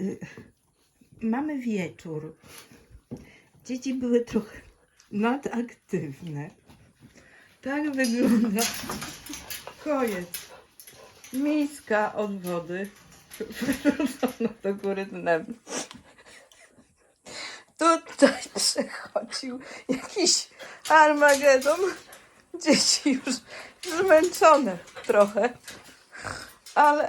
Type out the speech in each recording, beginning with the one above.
y, mamy wieczór. Dzieci były trochę nadaktywne. Tak wygląda koniec. Miska od wody wyrzucona do góry dnem. Tutaj przechodził jakiś Armagedon. Dzieci już zmęczone trochę, ale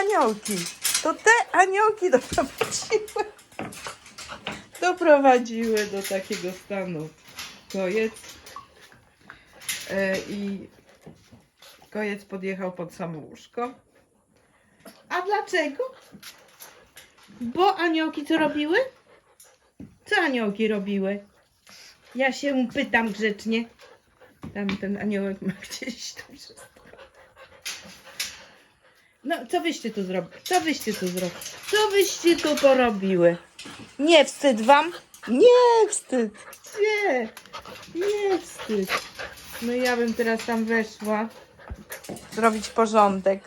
aniołki, to te aniołki doprowadziły, doprowadziły do takiego stanu. Kojec e, i kojec podjechał pod samo łóżko. A dlaczego? Bo aniołki co robiły? Co aniołki robiły? Ja się pytam grzecznie. Tam ten aniołek ma gdzieś to wszystko. No, co wyście tu zrobili? Co wyście tu zrobili? Co wyście tu porobiły? Nie wstyd wam? Nie wstyd. Nie. Nie wstyd. No ja bym teraz tam weszła. Zrobić porządek.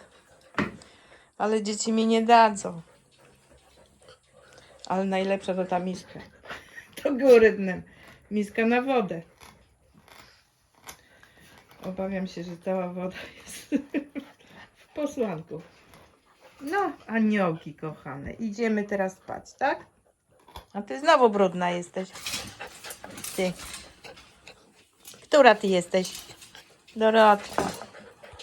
Ale dzieci mi nie dadzą. Ale najlepsza to ta miska. To góry dnem. Miska na wodę. Obawiam się, że cała woda jest w posłanku. No, aniołki kochane. Idziemy teraz spać, tak? A ty znowu brudna jesteś. Ty. Która ty jesteś? Dorotka.